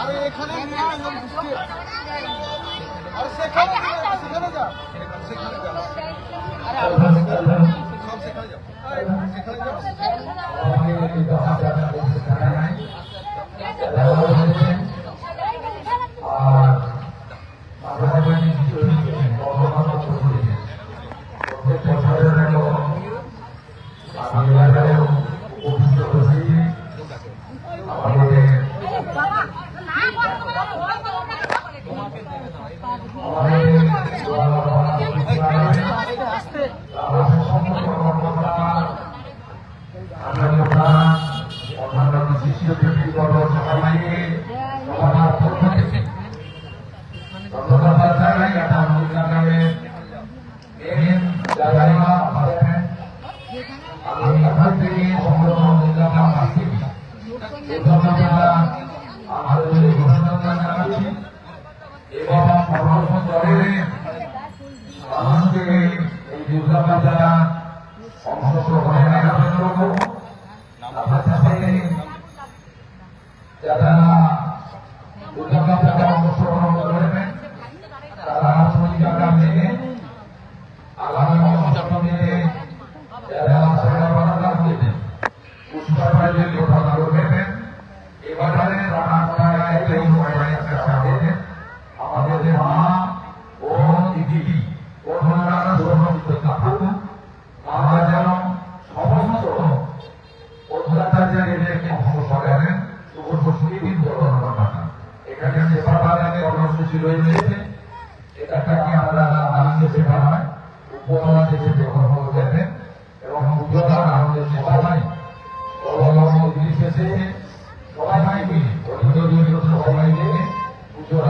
আরে এখানে আমি সেখানে সেখানে যা। সেখানে যা। এবং করে মানুষকে এই দুর্গাপূজা অংশগ্রহণের আয়োজন করব আপনার সাথে যারা পুষ্পাবাজের ঘোষণা করবেন। এবারে রানা করায় এই মহিলাদের সাথে আমাদের মা ও দিদি ও অন্যান্য সমস্ত কাকু আমরা যেন সমস্ত অত্যাচারীদেরকে অংশ করেন শুভ আমরা হয় এবং পুজোটা আমাদের সবাই নির্বিশেষে সবাই মিলে দরিদ্র সবাই মিলে পুজোর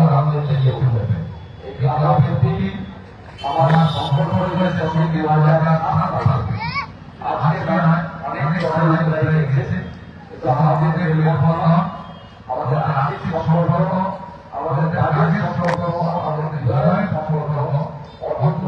এই আজকে অনেক সময় এসেছে। কিন্তু আমাদের আর্থিক সম্পর্ক আমাদের রাজনৈতিক সম্পর্ক আমাদের সম্পর্ক অটুট